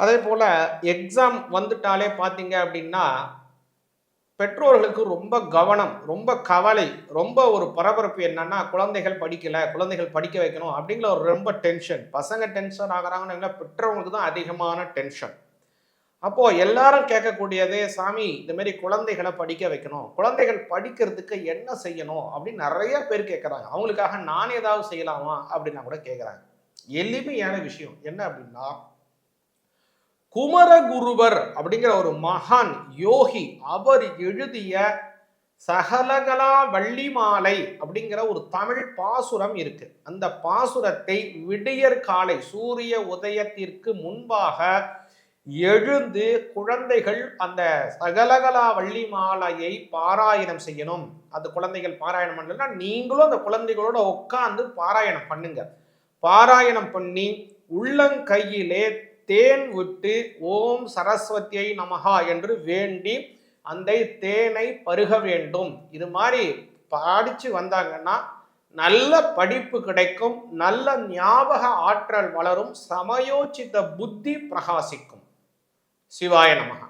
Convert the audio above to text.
அதே போல் எக்ஸாம் வந்துட்டாலே பார்த்தீங்க அப்படின்னா பெற்றோர்களுக்கு ரொம்ப கவனம் ரொம்ப கவலை ரொம்ப ஒரு பரபரப்பு என்னன்னா குழந்தைகள் படிக்கலை குழந்தைகள் படிக்க வைக்கணும் அப்படிங்கிற ஒரு ரொம்ப டென்ஷன் பசங்க டென்ஷன் ஆகிறாங்கன்னு பெற்றவங்களுக்கு தான் அதிகமான டென்ஷன் அப்போது எல்லாரும் கேட்கக்கூடியதே சாமி இந்தமாரி குழந்தைகளை படிக்க வைக்கணும். குழந்தைகள் படிக்கிறதுக்கு என்ன செய்யணும்? அப்படின்னு நிறைய பேர் கேட்குறாங்க. அவங்களுக்காக நான் ஏதாவது செய்யலாமா அப்படின்னா கூட கேட்குறாங்க. எளிமையான விஷயம் என்ன அப்படின்னா குமரகுருவர் அப்படிங்கிற ஒரு மகான் யோகி அவர் எழுதிய சகலகலா வள்ளி மாலை அப்படிங்கிற ஒரு தமிழ் பாசுரம் இருக்கு. அந்த பாசுரத்தை விடியற் காலை சூரிய உதயத்திற்கு முன்பாக எழுந்து குழந்தைகள் அந்த சகலகலா வள்ளி மாலையை பாராயணம் செய்யணும். அந்த குழந்தைகள் பாராயணம் பண்ணலன்னா நீங்களும் அந்த குழந்தைகளோட உட்காந்து பாராயணம் பண்ணுங்க. பாராயணம் பண்ணி உள்ளங்கையிலே தேன் விட்டு ஓம் சரஸ்வதியை நமகா என்று வேண்டி அந்த தேனை பருக வேண்டும். இது மாதிரி படித்து வந்தாங்கன்னா நல்ல படிப்பு கிடைக்கும். நல்ல ஞாபக ஆற்றல் வளரும். சமயோச்சித புத்தி பிரகாசிக்கும். சிவாய நமகா